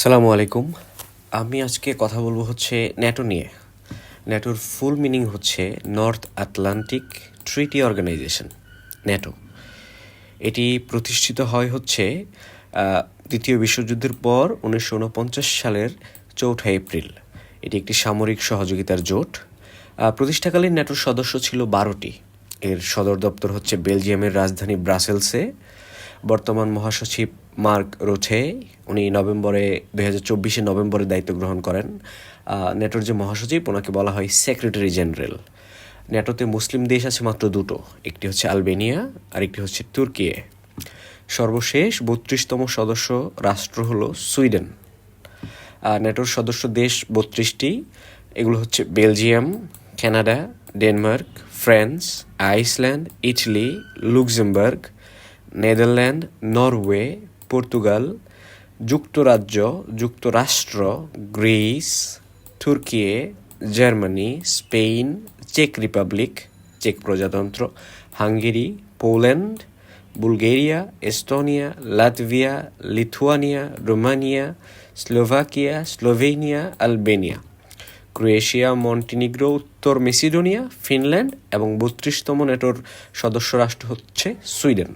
সালামু আলাইকুম। আমি আজকে কথা বলব হচ্ছে ন্যাটো নিয়ে। ন্যাটোর ফুল মিনিং হচ্ছে North Atlantic Treaty Organization NATO. এটি প্রতিষ্ঠিত হয় হচ্ছে দ্বিতীয় বিশ্বযুদ্ধের পর উনিশশো উনপঞ্চাশ সালের চৌঠা এপ্রিল। এটি একটি সামরিক সহযোগিতার জোট। প্রতিষ্ঠাকালীন ন্যাটোর সদস্য ছিল বারোটি। এর সদর দপ্তর হচ্ছে বেলজিয়ামের রাজধানী ব্রাসেলসে। বর্তমান মহাসচিব মার্ক রোথে উনি নভেম্বরে, দুই হাজার চব্বিশে নভেম্বরে দায়িত্ব গ্রহণ করেন। নেটোর যে মহাসচিব, ওনাকে বলা হয় সেক্রেটারি জেনারেল। ন্যাটোতে মুসলিম দেশ আছে মাত্র দুটো, একটি হচ্ছে আলবেনিয়া আর একটি হচ্ছে তুর্কিয়ে সর্বশেষ বত্রিশতম সদস্য রাষ্ট্র হলো সুইডেন। আর ন্যাটোর সদস্য দেশ বত্রিশটি, এগুলো হচ্ছে Belgium, Canada, Denmark, France, Iceland, Italy, Luxembourg Netherland, Norway, Portugal, যুক্তরাজ্য, যুক্তরাষ্ট্র, গ্রিস, তুর্কি, জার্মানি স্পেন চেক রিপাবলিক, চেক প্রজাতন্ত্র, Hungary, Poland, Bulgaria, Estonia, Latvia, Lithuania, Romania, Slovakia, Slovenia, Albania, Croatia, Montenegro, উত্তর মেসিডোনিয়া, ফিনল্যান্ড এবং বত্রিশতম নেটোর সদস্য রাষ্ট্র হচ্ছে সুইডেন।